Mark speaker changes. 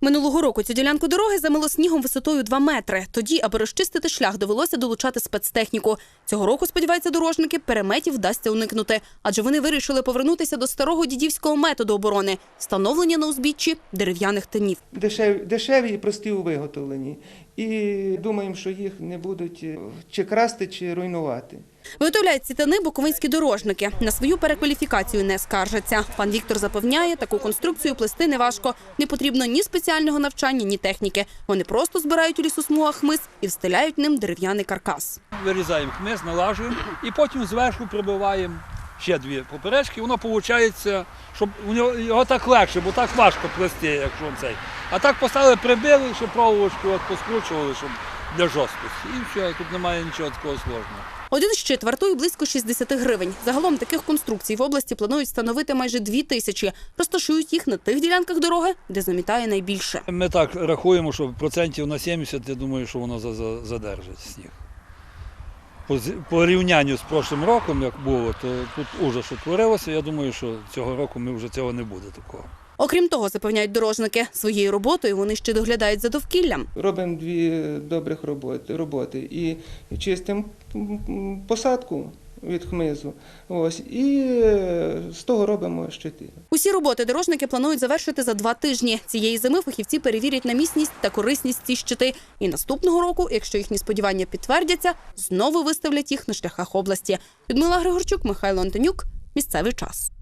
Speaker 1: Минулого року цю ділянку дороги замило снігом висотою 2 метри. Тоді, аби розчистити шлях, довелося долучати спецтехніку. Цього року, сподіваються дорожники, переметів вдасться уникнути, адже вони вирішили повернутися до старого дідівського методу оборони встановлення на узбіччі дерев'яних тинів.
Speaker 2: Дешеві, дешеві і прості у виготовленні. І думаємо, що їх не будуть е, чи красти, чи руйнувати.
Speaker 1: Виготовляють ці тини буковинські дорожники. На свою перекваліфікацію не скаржаться. Пан Віктор запевняє, таку конструкцію плести неважко. Не потрібно ні спеціального навчання, ні техніки. Вони просто збирають у лісосмугах хмиз і встиляють ним дерев'яний каркас.
Speaker 3: Вирізаємо хмиз, налажуємо і потім зверху прибиваємо ще дві поперечки. Воно виходить, щоб у нього його так легше, бо так важко плести, якщо цей. А так поставили, прибили, ще проволочку от поскручували, щоб для жорсткості. І все, тут немає нічого такого сложного.
Speaker 1: Один щит вартує близько 60 гривень. Загалом таких конструкцій в області планують встановити майже дві тисячі. Розташують їх на тих ділянках дороги, де замітає найбільше.
Speaker 3: Ми так рахуємо, що процентів на 70, я думаю, що воно за- за- задержить сніг. По, з- по рівнянню з прошлим роком, як було, то тут ужас що творилося. Я думаю, що цього року ми вже цього не буде такого.
Speaker 1: Окрім того, запевняють дорожники, своєю роботою вони ще доглядають за довкіллям.
Speaker 2: Робимо дві добрих роботи, роботи і чистимо посадку від хмизу. Ось, і е, з того робимо щити.
Speaker 1: Усі роботи дорожники планують завершити за два тижні. Цієї зими фахівці перевірять на міцність та корисність ці щити. І наступного року, якщо їхні сподівання підтвердяться, знову виставлять їх на шляхах області. Людмила Григорчук, Михайло Антонюк. Місцевий час.